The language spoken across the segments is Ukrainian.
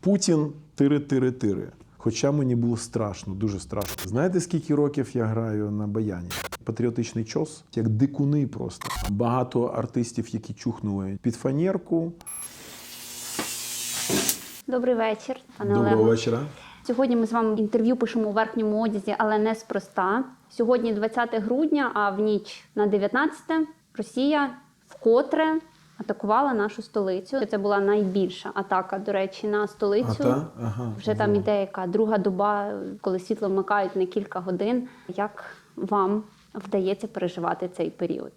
Путін тири-тири-тири. Хоча мені було страшно, дуже страшно. Знаєте, скільки років я граю на баяні? Патріотичний чос, як дикуни просто. Багато артистів, які чухнули під фанерку. Добрий вечір, пане Доброго Олегу. вечора. Сьогодні ми з вами інтерв'ю пишемо у верхньому одязі, але не спроста. Сьогодні 20 грудня, а в ніч на 19 Росія вкотре атакувала нашу столицю. Це була найбільша атака, до речі, на столицю. А? Ага. Вже там іде яка друга доба, коли світло вмикають на кілька годин. Як вам вдається переживати цей період?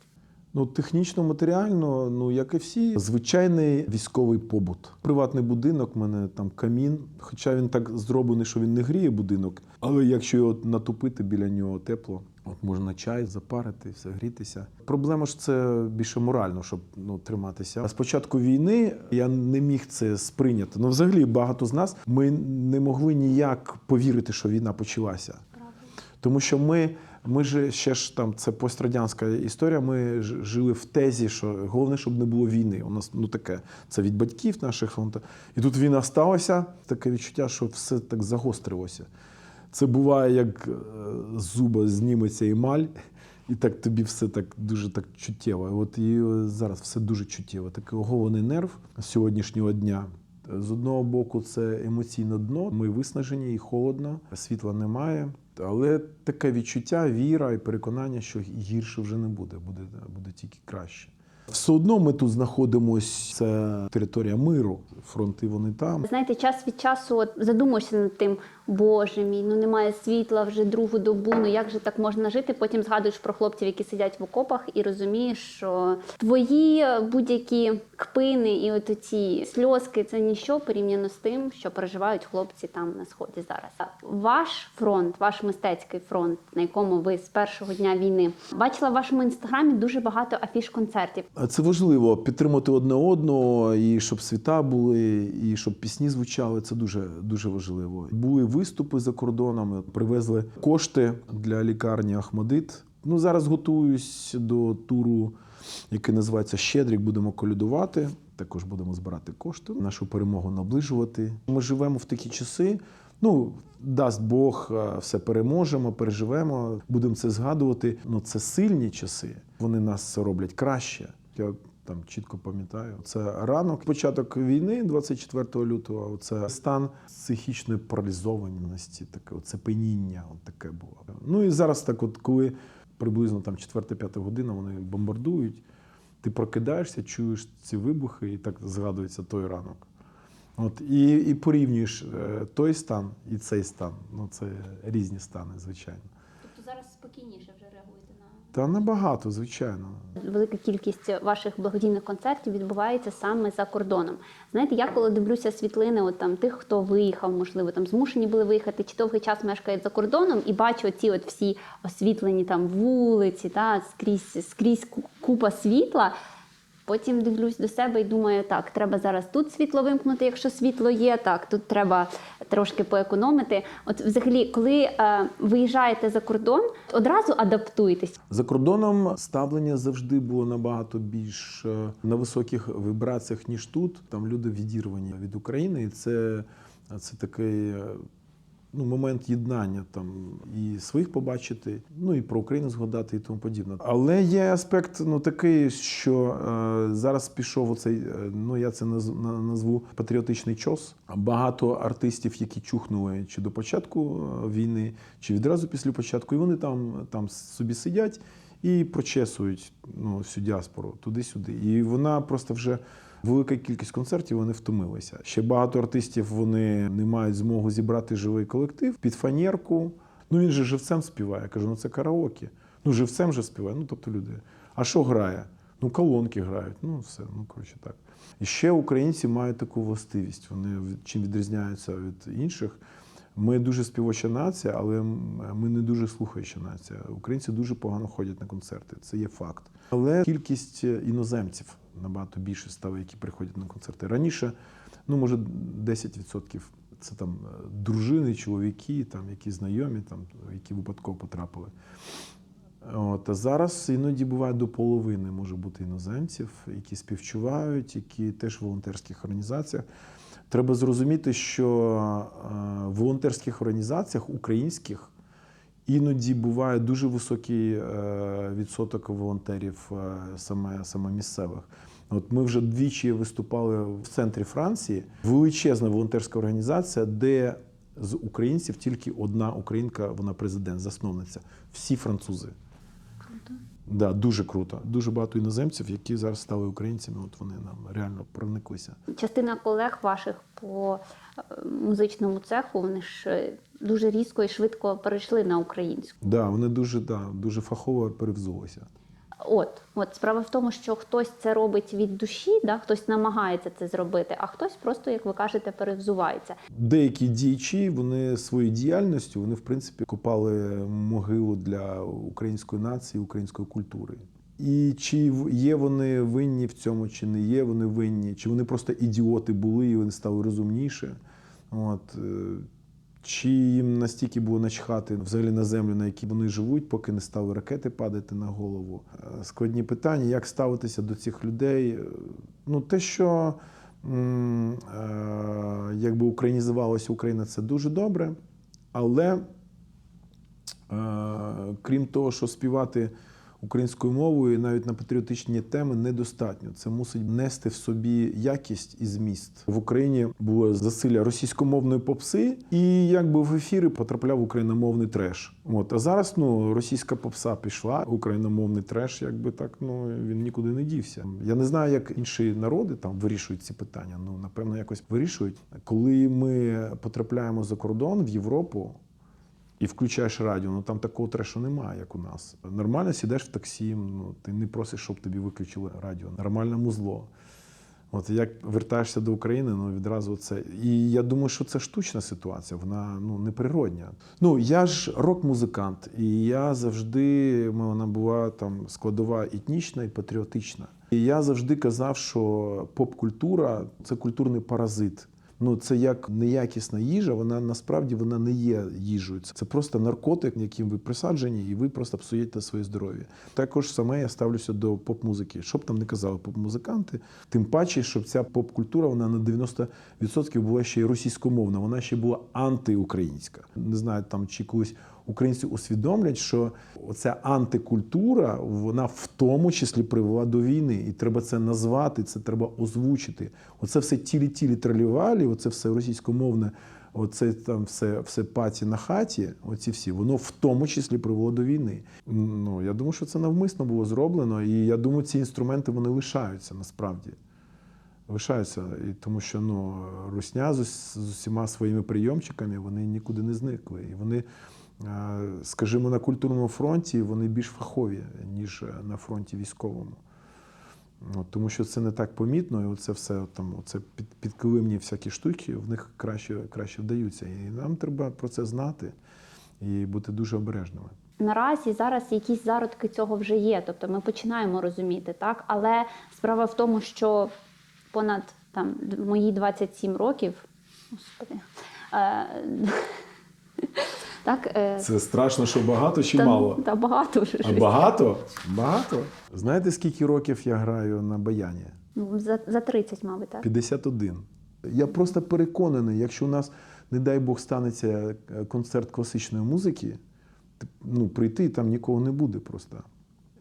Ну, технічно, матеріально, ну як і всі, звичайний військовий побут. Приватний будинок, в мене там камін. Хоча він так зроблений, що він не гріє будинок, але якщо його натопити біля нього тепло, от можна чай запарити, все грітися. Проблема ж це більше морально, щоб ну триматися. А з початку війни я не міг це сприйняти. Ну, взагалі, багато з нас ми не могли ніяк повірити, що війна почалася. Тому що ми, ми ж ще ж там це пострадянська історія. Ми жили в тезі, що головне, щоб не було війни. У нас ну таке це від батьків наших фронту. І тут війна сталася. Таке відчуття, що все так загострилося. Це буває, як е, зуба зніметься емаль, і так тобі все так дуже так чуттєво. От і е, зараз все дуже чуттєво. Такий оголений нерв сьогоднішнього дня. З одного боку, це емоційне дно. Ми виснажені і холодно, світла немає. Але таке відчуття, віра і переконання, що гірше вже не буде, буде, буде тільки краще. Все одно ми тут знаходимося, це територія миру, фронти вони там. Знаєте, час від часу от, задумуєшся над тим, боже мій, ну немає світла вже другу добу. Ну як же так можна жити? Потім згадуєш про хлопців, які сидять в окопах, і розумієш, що твої будь-які кпини і от ці сльозки це ніщо порівняно з тим, що переживають хлопці там на сході зараз. Ваш фронт, ваш мистецький фронт, на якому ви з першого дня війни бачила в вашому інстаграмі дуже багато афіш концертів. Це важливо підтримати одне одного, і щоб світа були, і щоб пісні звучали. Це дуже дуже важливо. Були виступи за кордонами, привезли кошти для лікарні Ахмадит. Ну зараз готуюсь до туру, який називається Щедрик. Будемо колядувати. Також будемо збирати кошти, нашу перемогу наближувати. Ми живемо в такі часи. Ну, дасть Бог, е, все переможемо, переживемо, будемо це згадувати. Ну, це сильні часи. Вони нас роблять краще. Я там чітко пам'ятаю. Це ранок, початок війни, 24 лютого. Це стан психічної паралізованості, таке оце пеніння, от таке було. Ну і зараз так, от коли приблизно там 4-5 година вони бомбардують, ти прокидаєшся, чуєш ці вибухи, і так згадується той ранок. От, і, і порівнюєш е, той стан і цей стан. Ну, це різні стани, звичайно. Тобто зараз спокійніше вже реагуєте на Та набагато, звичайно. велика кількість ваших благодійних концертів відбувається саме за кордоном. Знаєте, я коли дивлюся світлини, от там тих, хто виїхав, можливо, там змушені були виїхати, чи довгий час мешкають за кордоном, і бачу ці от всі освітлені там вулиці, та скрізь скрізь купа світла. Потім дивлюсь до себе і думаю, так, треба зараз тут світло вимкнути, якщо світло є. Так, тут треба трошки поекономити. От, взагалі, коли е, виїжджаєте за кордон, одразу адаптуєтесь. За кордоном ставлення завжди було набагато більш е, на високих вібраціях, ніж тут. Там люди відірвані від України, і це, це такий е, ну, момент єднання там і своїх побачити, ну і про Україну згадати і тому подібне. Але є аспект ну такий, що е, зараз пішов оцей, е, ну я це назву патріотичний чос. Багато артистів, які чухнули чи до початку е, війни, чи відразу після початку, і вони там, там собі сидять і прочесують ну, всю діаспору туди-сюди. І вона просто вже велика кількість концертів вони втомилися. Ще багато артистів вони не мають змогу зібрати живий колектив під фанерку. Ну він же живцем співає. Я кажу, ну це караоке. Ну живцем же співає. Ну тобто люди. А що грає? Ну, колонки грають. Ну, все, ну коротше так. І ще українці мають таку властивість. Вони чим відрізняються від інших. Ми дуже співоча нація, але ми не дуже слухаюча нація. Українці дуже погано ходять на концерти. Це є факт. Але кількість е, іноземців набагато більше стало, які приходять на концерти. Раніше, ну може, 10% це там е, дружини, чоловіки, там які знайомі, там які випадково потрапили. От, а зараз іноді буває до половини може бути іноземців, які співчувають, які теж в волонтерських організаціях. Треба зрозуміти, що е, в волонтерських організаціях українських іноді буває дуже високий е, відсоток волонтерів е, саме, саме місцевих. От ми вже двічі виступали в центрі Франції. Величезна волонтерська організація, де з українців тільки одна українка, вона президент, засновниця. Всі французи. Да, дуже круто. Дуже багато іноземців, які зараз стали українцями. От вони нам реально прониклися. Частина колег ваших по е, музичному цеху, вони ж е, дуже різко і швидко перейшли на українську. Да, вони дуже, да, дуже фахово перевзулися. От, от справа в тому, що хтось це робить від душі, да, хтось намагається це зробити, а хтось просто, як ви кажете, перевзувається. Деякі діячі вони своєю діяльністю вони в принципі копали могилу для української нації, української культури. І чи є вони винні в цьому, чи не є вони винні, чи вони просто ідіоти були і вони стали розумніше. От, е, чи їм настільки було начхати взагалі на землю, на якій вони живуть, поки не стали ракети падати на голову. Е, Складні питання, як ставитися до цих людей. Е, Ну, те, що е, якби українізувалася Україна, це дуже добре. Але крім того, що співати українською мовою навіть на патріотичні теми недостатньо. Це мусить нести в собі якість і зміст. В Україні було засилля російськомовної попси, і якби в ефіри потрапляв україномовний треш. От а зараз ну російська попса пішла, україномовний треш, якби так ну він нікуди не дівся. Я не знаю, як інші народи там вирішують ці питання. Ну напевно, якось вирішують. Коли ми потрапляємо за кордон в Європу. І включаєш радіо, ну там такого трешу немає, як у нас. Нормально сідеш в таксі, ну ти не просиш, щоб тобі виключили радіо. Нормальне музло. От як вертаєшся до України, ну відразу це. І я думаю, що це штучна ситуація, вона ну неприродня. Ну я ж рок-музикант, і я завжди вона була там складова етнічна і патріотична. І я завжди казав, що поп-культура це культурний паразит. Ну, це як неякісна їжа, вона насправді вона не є їжею. Це просто наркотик, яким ви присаджені, і ви просто псуєте своє здоров'я. Також саме я ставлюся до поп-музики. Що б там не казали поп-музиканти, тим паче, щоб ця поп-культура вона на 90% була ще й російськомовна, вона ще була антиукраїнська. Не знаю, там чи колись українці усвідомлять, що оця антикультура вона в тому числі привела до війни, і треба це назвати, це треба озвучити. Оце все тілі-тілі тралівалі, оце все російськомовне, оце там все, все паті на хаті. Оці всі, воно в тому числі привело до війни. Ну я думаю, що це навмисно було зроблено, і я думаю, ці інструменти вони лишаються насправді. Лишаються, і тому що ну, русня з, з усіма своїми прийомчиками вони нікуди не зникли. І вони, скажімо, на культурному фронті вони більш фахові, ніж е, на фронті військовому. От, тому що це не так помітно, і оце все там, оце під, підкилимні всякі штуки, в них краще, краще вдаються. І нам треба про це знати і бути дуже обережними. Наразі зараз якісь зародки цього вже є, тобто ми починаємо розуміти, так? Але справа в тому, що понад там мої 27 років, господи, е, так, е, Це страшно, що багато чи та, мало? та багато вже А багато? Багато. Знаєте, скільки років я граю на баяні? Ну, за, за 30, мабуть, так. 51. Я просто переконаний, якщо у нас, не дай Бог, станеться концерт класичної музики, ну, прийти там нікого не буде просто.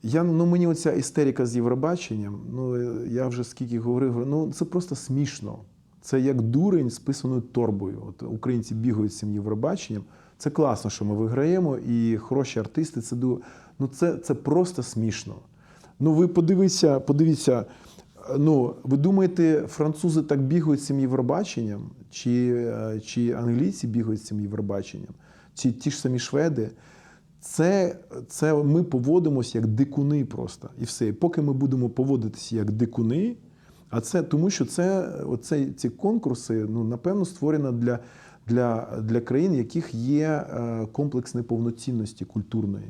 Я, ну, мені оця істерика з Євробаченням, ну, е, я вже скільки говорив, ну це просто смішно. Це як дурень з писаною торбою. От українці бігають з цим Євробаченням. Це класно, що ми виграємо, і хороші артисти це ну, це, це просто смішно. Ну, ви подивіться, подивіться. Ну, ви думаєте, французи так бігають цим Євробаченням, чи, е, чи англійці бігають цим Євробаченням, чи ті ж самі шведи? Це, це ми поводимося як дикуни просто. І все. Поки ми будемо поводитися як дикуни, а це тому, що це, оце, ці конкурси, ну, напевно, створено для, для, для країн, яких є е, комплекс неповноцінності культурної.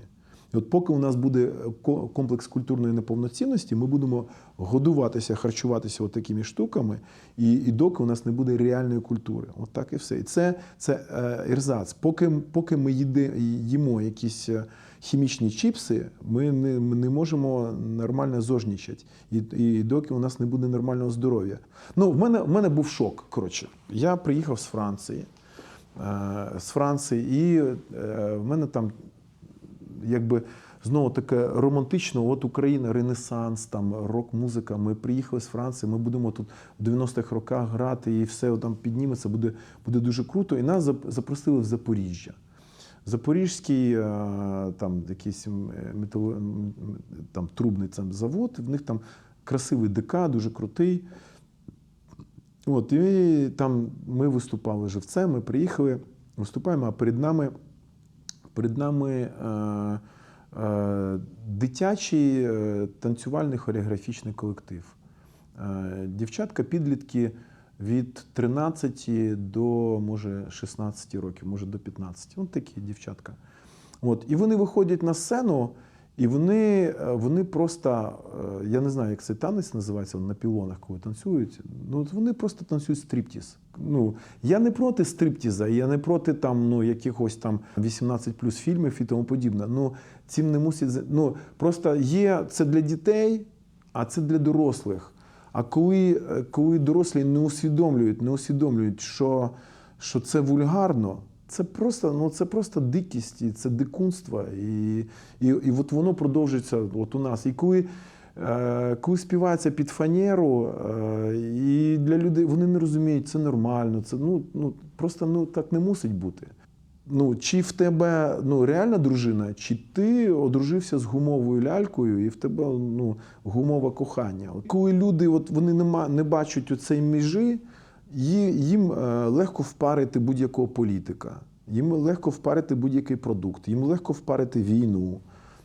І от поки у нас буде ко- комплекс культурної неповноцінності, ми будемо годуватися, харчуватися от такими штуками, і, і доки у нас не буде реальної культури. От так і все. І це, це е, ерзац. Поки, поки ми їде, їмо якісь е, хімічні чіпси, ми не, ми не можемо нормально зожнічати. І, і доки у нас не буде нормального здоров'я. Ну, в мене, в мене був шок. Коротше, я приїхав з Франції. Е, З Франції, і е, в мене там якби знову таке романтично, от Україна, Ренесанс, там рок-музика. Ми приїхали з Франції, ми будемо тут в 90-х роках грати, і все там підніметься, буде, буде дуже круто. І нас запросили в Запоріжжя. Запорізький е, там якийсь м, метало, м, там, трубний там, завод, в них там красивий ДК, дуже крутий. От, і там ми виступали живцем, ми приїхали, виступаємо, а перед нами, перед нами е, е, дитячий е, танцювальний хореографічний колектив. Е, дівчатка, підлітки від 13 до може 16 років, може до 15. Ось такі дівчатка. От, і вони виходять на сцену, і вони, е, вони просто, е, я не знаю, як цей танець називається на пілонах, коли танцюють. Ну, вони просто танцюють стриптіз. Ну, я не проти стриптіза, я не проти там, ну, якихось там 18 плюс фільмів і тому подібне. Ну, цим не мусить. Ну, просто є це для дітей, а це для дорослих. А коли, е, коли дорослі не усвідомлюють, не усвідомлюють, що, що це вульгарно, це просто, ну, це просто дикість, і це дикунство. І, і, і от воно продовжується от у нас. І коли, е, коли співається під фанеру, е, і для людей вони не розуміють, це нормально, це ну, ну, просто ну, так не мусить бути. Ну, чи в тебе ну, реальна дружина, чи ти одружився з гумовою лялькою, і в тебе ну, гумове кохання. Коли люди от, вони не, не бачать оцей межі, ї- їм е, легко впарити будь-якого політика, їм легко впарити будь-який продукт, їм легко впарити війну.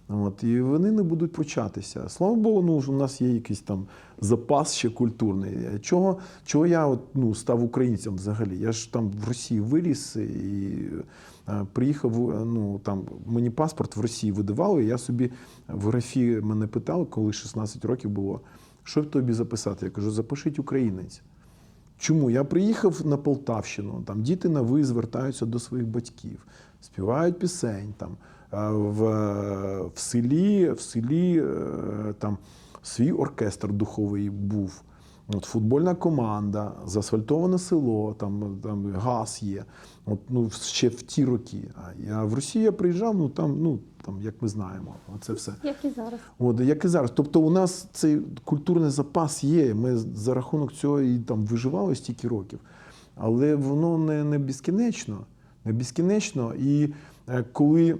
От, і вони не будуть початися. Слава Богу, ну, у нас є якийсь там запас ще культурний. Чого, чого я от, ну, став українцем взагалі? Я ж там в Росії виріс і е, приїхав, е, ну, там, мені паспорт в Росії видавали, і я собі в графі мене питали, коли 16 років було, що тобі записати? Я кажу, запишіть українець. Чому? Я приїхав на Полтавщину, там діти на ви звертаються до своїх батьків, співають пісень. Там, в, в селі, в селі е, там свій оркестр духовий був. От футбольна команда, заасфальтоване село, там, там газ є. От, ну, ще в ті роки. А я в Росію я приїжджав, ну там, ну там, як ми знаємо, це все. Як і зараз. От, як і зараз. Тобто у нас цей культурний запас є. Ми за рахунок цього і там виживали стільки років. Але воно не, не безкінечно. Не безкінечно. І е, коли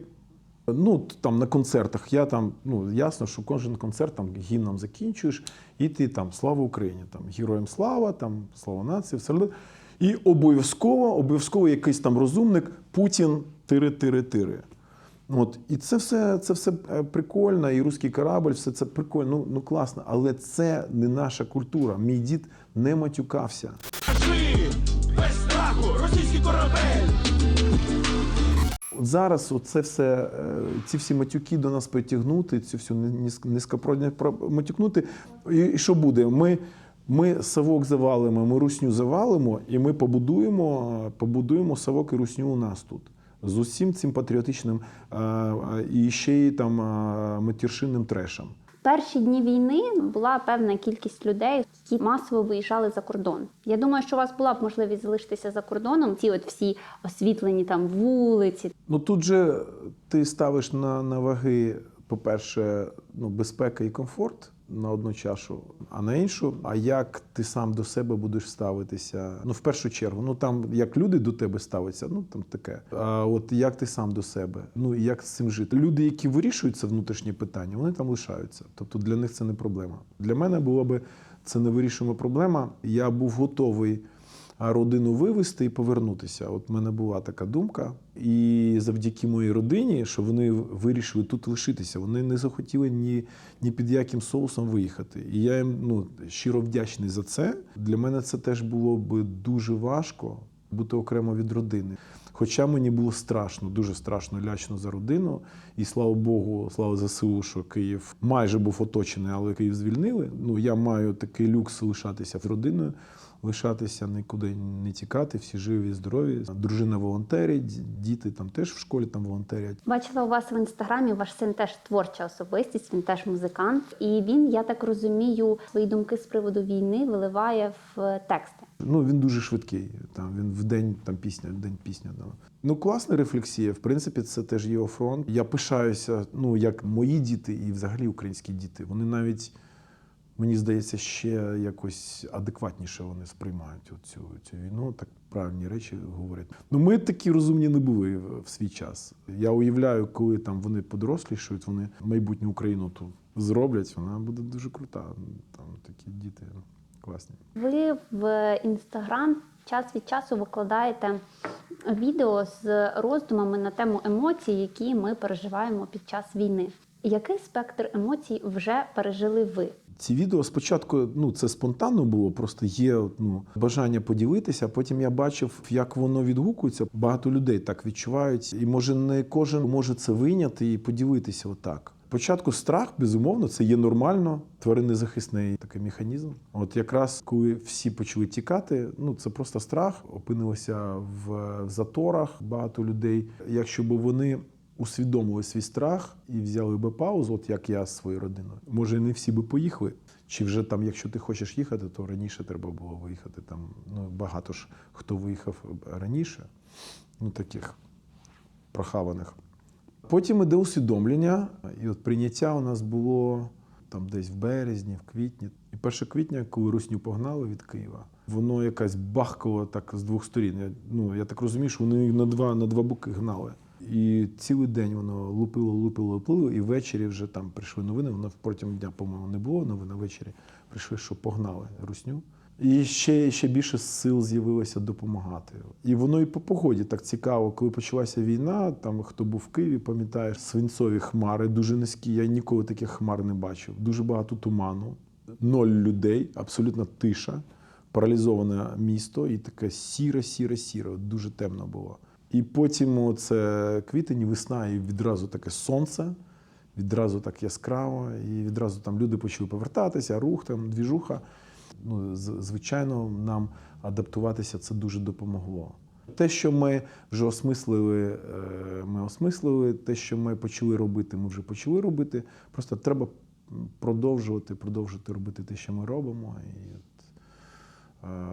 ну, там на концертах, я там, ну, ясно, що кожен концерт там гімном закінчуєш, і ти там слава Україні, там героям слава, там слава нації, все. І обов'язково, обов'язково якийсь там розумник Путін тири-тири-тири. От, і це все, це все е, прикольно, і руський корабль, все це прикольно, ну, ну класно. Але це не наша культура. Мій дід не матюкався. Кажи, без страху, російський корабель! Зараз це все, е, ці всі матюки до нас притягнути, цю всю низь- низькопродня про- матюкнути. І, що буде? Ми, ми савок завалимо, ми русню завалимо, і ми побудуємо, побудуємо савок і русню у нас тут. З усім цим патріотичним е, е, і ще й там матіршинним трешем. Перші дні війни була певна кількість людей, які масово виїжджали за кордон. Я думаю, що у вас була б можливість залишитися за кордоном. Ці от всі освітлені там вулиці. Ну тут же ти ставиш на, на ваги, по-перше, ну, безпека і комфорт на одну чашу, а на іншу, а як ти сам до себе будеш ставитися? Ну, в першу чергу, ну там як люди до тебе ставляться, ну там таке. А от як ти сам до себе? Ну і як з цим жити? Люди, які вирішують це внутрішнє питання, вони там лишаються. Тобто для них це не проблема. Для мене було би це невирішима проблема. Я був готовий родину вивезти і повернутися. От в мене була така думка. І завдяки моїй родині, що вони вирішили тут лишитися. Вони не захотіли ні, ні під яким соусом виїхати. І я їм ну, щиро вдячний за це. Для мене це теж було б дуже важко. бути окремо від родини. Хоча мені було страшно, дуже страшно, лячно за родину. І слава Богу, слава ЗСУ, що Київ майже був оточений, але Київ звільнили. Ну я маю такий люкс лишатися з родиною, лишатися нікуди не тікати, всі живі, здорові. Дружина волонтерить, діти там теж в школі там волонтерять. Бачила у вас в інстаграмі, ваш син теж творча особистість, він теж музикант. І він, я так розумію, свої думки з приводу війни виливає в тексти. Ну, він дуже швидкий. Там він в день там пісня, в день пісня. Да. Ну, класна рефлексія. В принципі, це теж його фронт. Я пишаюся, ну як мої діти і взагалі українські діти. Вони навіть, мені здається, ще якось адекватніше вони сприймають цю, цю війну. Так правильні речі говорять. Ну, ми такі розумні не були в свій час. Я уявляю, коли там вони подорослішають, вони майбутню Україну ту зроблять. Вона буде дуже крута. Там такі діти класні. Ви в інстаграм час від часу викладаєте відео з роздумами на тему емоцій, які ми переживаємо під час війни. Який спектр емоцій вже пережили ви? Ці відео спочатку ну це спонтанно було, просто є ну, бажання поділитися. Потім я бачив, як воно відгукується. Багато людей так відчувають, і може не кожен може це вийняти і поділитися отак. Спочатку страх, безумовно, це є нормально. Тваринний захисний такий механізм. От якраз коли всі почали тікати, ну це просто страх. Опинилося в заторах багато людей. Якщо б вони усвідомили свій страх і взяли би паузу, от як я з своєю родиною. Може, не всі би поїхали. Чи вже там, якщо ти хочеш їхати, то раніше треба було виїхати. Там ну багато ж хто виїхав раніше, ну таких прохаваних. Потім іде усвідомлення, і от прийняття у нас було там десь в березні, в квітні. І 1 квітня, коли русню погнали від Києва, воно якась бахкало так з двох сторін. Я, ну, я так розумію, що вони на два, на два боки гнали. І цілий день воно лупило, лупило, лупило, і ввечері вже там прийшли новини. Воно протягом дня, по-моєму, не було новин, ввечері прийшли, що погнали русню. І ще, ще більше сил з'явилося допомагати. І воно і по погоді так цікаво, коли почалася війна. Там хто був в Києві, пам'ятаєш, свинцові хмари дуже низькі. Я ніколи таких хмар не бачив. Дуже багато туману, ноль людей, абсолютно тиша, паралізоване місто, і таке сіре, сіре, сіре. Дуже темно було. І потім це квітень, весна, і відразу таке сонце, відразу так яскраво, і відразу там люди почали повертатися, рух там, двіжуха. Ну, звичайно, нам адаптуватися це дуже допомогло. Те, що ми вже осмислили, е, ми осмислили. Те, що ми почали робити, ми вже почали робити. Просто треба продовжувати, продовжувати робити те, що ми робимо. І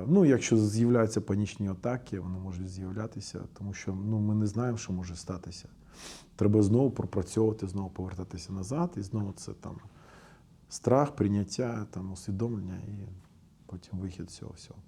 ну, якщо з'являються панічні атаки, вони можуть з'являтися, тому що ну, ми не знаємо, що може статися. Треба знову пропрацьовувати, знову повертатися назад, і знову це там страх, прийняття, там, усвідомлення і потім вихід цього всього.